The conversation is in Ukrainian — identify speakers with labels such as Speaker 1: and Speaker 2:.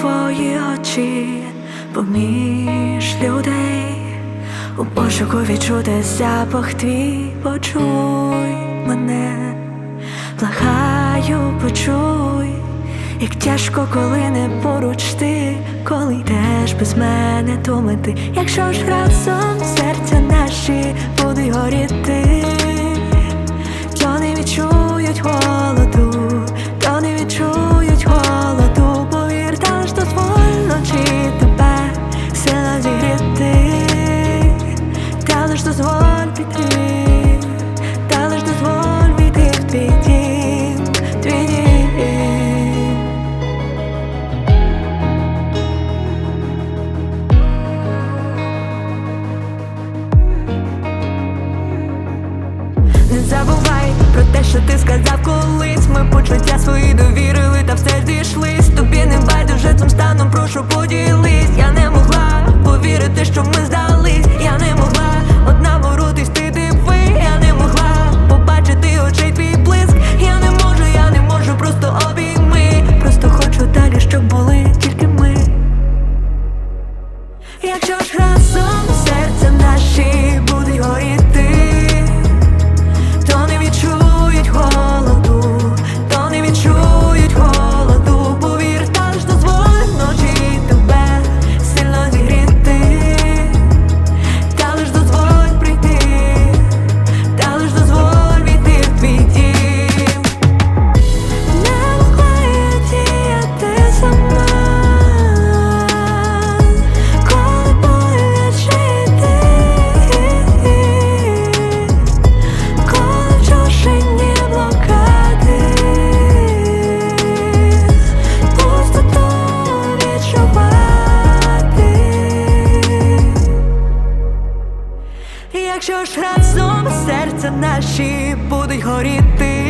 Speaker 1: твої очі поміж людей, у пошуку відчути запах твій, почуй мене, благаю, почуй, як тяжко, коли не поруч ти, коли йдеш без мене думати, якщо ж разом серця наші будуть горіти, твій дім, дім. Не забувай про те, що ти сказав колись. Ми почуття свої довірили, та все зійшлись. Тобі не байдуже цим станом, прошу поділись. Я не могла повірити, що ми здались. Якщо ж разом Якщо ж разом серця наші будуть горіти.